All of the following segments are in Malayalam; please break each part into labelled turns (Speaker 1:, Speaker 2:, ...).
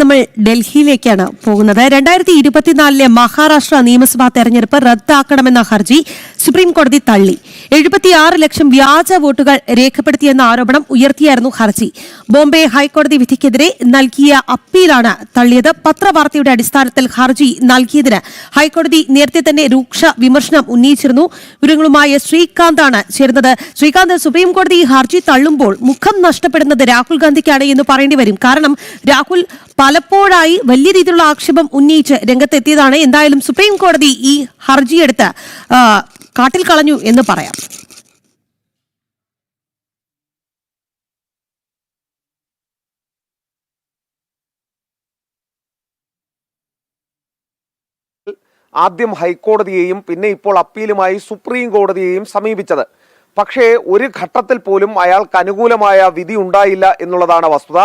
Speaker 1: നമ്മൾ ഡൽഹിയിലേക്കാണ് പോകുന്നത്. രണ്ടായിരത്തി ഇരുപത്തിനാലിലെ മഹാരാഷ്ട്ര നിയമസഭാ തെരഞ്ഞെടുപ്പ് റദ്ദാക്കണമെന്ന ഹർജി സുപ്രീം കോടതി തള്ളി. എഴുപത്തിയാറ് ലക്ഷം വ്യാജ വോട്ടുകൾ രേഖപ്പെടുത്തിയെന്ന ആരോപണം ഉയർത്തിയായിരുന്നു ഹർജി. ബോംബെ ഹൈക്കോടതി വിധിക്കെതിരെ നൽകിയ അപ്പീലാണ് തള്ളിയത്. പത്രവാർത്തയുടെ അടിസ്ഥാനത്തിൽ ഹർജി നൽകിയതിന് ഹൈക്കോടതി നേരത്തെ തന്നെ രൂക്ഷ വിമർശനം ഉന്നയിച്ചിരുന്നു. വിവരങ്ങളുമായ ശ്രീകാന്താണ് ചേരുന്നത്. ശ്രീകാന്ത് സുപ്രീം കോടതി ഹർജി തള്ളുമ്പോൾ മുഖം നഷ്ടപ്പെടുന്നത് രാഹുൽ ഗാന്ധിക്കാണ് എന്ന് പറയേണ്ടി വരും. കാരണം രാഹുൽ പലപ്പോഴായി വലിയ രീതിയിലുള്ള ആക്ഷേപം ഉന്നയിച്ച് രംഗത്തെത്തിയതാണ്. എന്തായാലും സുപ്രീം കോടതി ഈ ഹർജിയെടുത്ത് കാട്ടിൽ കളഞ്ഞു എന്ന് പറയാം.
Speaker 2: ആദ്യം ഹൈക്കോടതിയെയും പിന്നെ ഇപ്പോൾ അപ്പീലുമായി സുപ്രീം കോടതിയെയും സമീപിച്ചത്. പക്ഷേ ഒരു ഘട്ടത്തിൽ പോലും അയാൾക്ക് അനുകൂലമായ വിധി ഉണ്ടായില്ല എന്നുള്ളതാണ് വസ്തുത.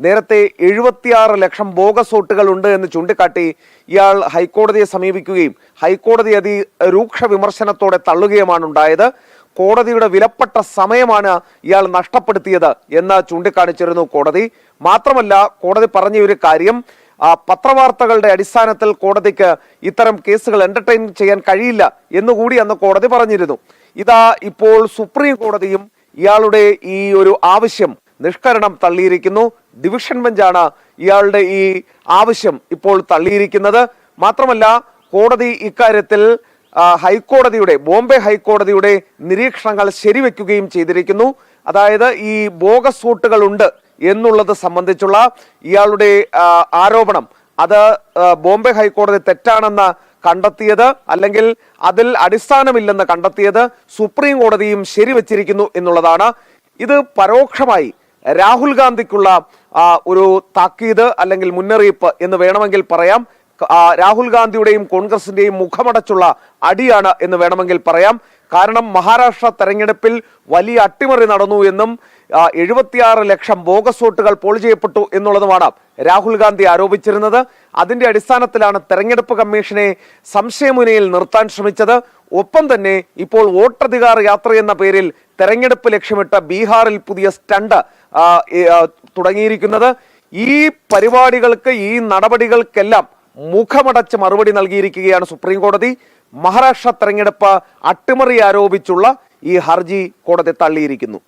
Speaker 2: നേരത്തെ എഴുപത്തിയാറ് ലക്ഷം ബോഗസ് വോട്ടുകൾ ഉണ്ട് എന്ന് ചൂണ്ടിക്കാട്ടി ഇയാൾ ഹൈക്കോടതിയെ സമീപിക്കുകയും ഹൈക്കോടതി അതി രൂക്ഷ വിമർശനത്തോടെ തള്ളുകയുമാണ് ഉണ്ടായത്. കോടതിയുടെ വിലപ്പെട്ട സമയമാണ് ഇയാൾ നഷ്ടപ്പെടുത്തിയത് എന്ന് ചൂണ്ടിക്കാണിച്ചിരുന്നു കോടതി. മാത്രമല്ല കോടതി പറഞ്ഞ ഒരു കാര്യം പത്രവാർത്തകളുടെ അടിസ്ഥാനത്തിൽ കോടതിക്ക് ഇത്തരം കേസുകൾ എന്റർടൈൻ ചെയ്യാൻ കഴിയില്ല എന്നുകൂടി അന്ന് കോടതി പറഞ്ഞിരുന്നു. ഇതാ ഇപ്പോൾ സുപ്രീം കോടതിയും ഇയാളുടെ ഈ ഒരു ആവശ്യം. നിഷ്കരണം തള്ളിയിരിക്കുന്നു. ഡിവിഷൻ ബെഞ്ചാണ് ഇയാളുടെ ഈ ആവശ്യം ഇപ്പോൾ തള്ളിയിരിക്കുന്നത്. മാത്രമല്ല കോടതി ഇക്കാര്യത്തിൽ ഹൈക്കോടതിയുടെ ബോംബെ ഹൈക്കോടതിയുടെ നിരീക്ഷണങ്ങൾ ശരിവെക്കുകയും ചെയ്തിരിക്കുന്നു. അതായത് ഈ ബോഗസ് വോട്ടുകൾ ഉണ്ട് എന്നുള്ളത് സംബന്ധിച്ചുള്ള ഇയാളുടെ ആരോപണം. അത് ബോംബെ ഹൈക്കോടതി തെറ്റാണെന്ന് കണ്ടെത്തിയത് അല്ലെങ്കിൽ അതിൽ അടിസ്ഥാനമില്ലെന്ന് കണ്ടെത്തിയത് സുപ്രീം കോടതിയും ശരിവച്ചിരിക്കുന്നു എന്നുള്ളതാണ്. ഇത് പരോക്ഷമായി രാഹുൽ ഗാന്ധിക്കുള്ള ഒരു താക്കീത് അല്ലെങ്കിൽ മുന്നറിയിപ്പ് എന്ന് വേണമെങ്കിൽ പറയാം. രാഹുൽ ഗാന്ധിയുടെയും കോൺഗ്രസിന്റെയും മുഖമടച്ചുള്ള അടിയാണ് എന്ന് വേണമെങ്കിൽ പറയാം. കാരണം മഹാരാഷ്ട്ര തെരഞ്ഞെടുപ്പിൽ വലിയ അട്ടിമറി നടന്നു എന്നും എഴുപത്തിയാറ് ലക്ഷം ബോഗസ് വോട്ടുകൾ പോൾ ചെയ്യപ്പെട്ടു എന്നുള്ളതുമാണ് രാഹുൽ ഗാന്ധി ആരോപിച്ചിരുന്നത്. അതിന്റെ അടിസ്ഥാനത്തിലാണ് തെരഞ്ഞെടുപ്പ് കമ്മീഷനെ സംശയമുനയിൽ നിർത്താൻ ശ്രമിച്ചത്. ഒപ്പം തന്നെ ഇപ്പോൾ വോട്ടധികാർ യാത്ര എന്ന പേരിൽ തെരഞ്ഞെടുപ്പ് ലക്ഷ്യമിട്ട ബീഹാറിൽ പുതിയ സ്റ്റണ്ട് തുടങ്ങിയിരിക്കുന്നത്. ഈ പരിപാടികൾക്ക് ഈ നടപടികൾക്കെല്ലാം മുഖമടച്ച് മറുപടി നൽകിയിരിക്കുകയാണ് സുപ്രീം കോടതി മഹാരാഷ്ട്ര തെരഞ്ഞെടുപ്പ് അട്ടിമറി ആരോപിച്ചുള്ള ഈ ഹർജി കോടതി തള്ളിയിരിക്കുന്നു.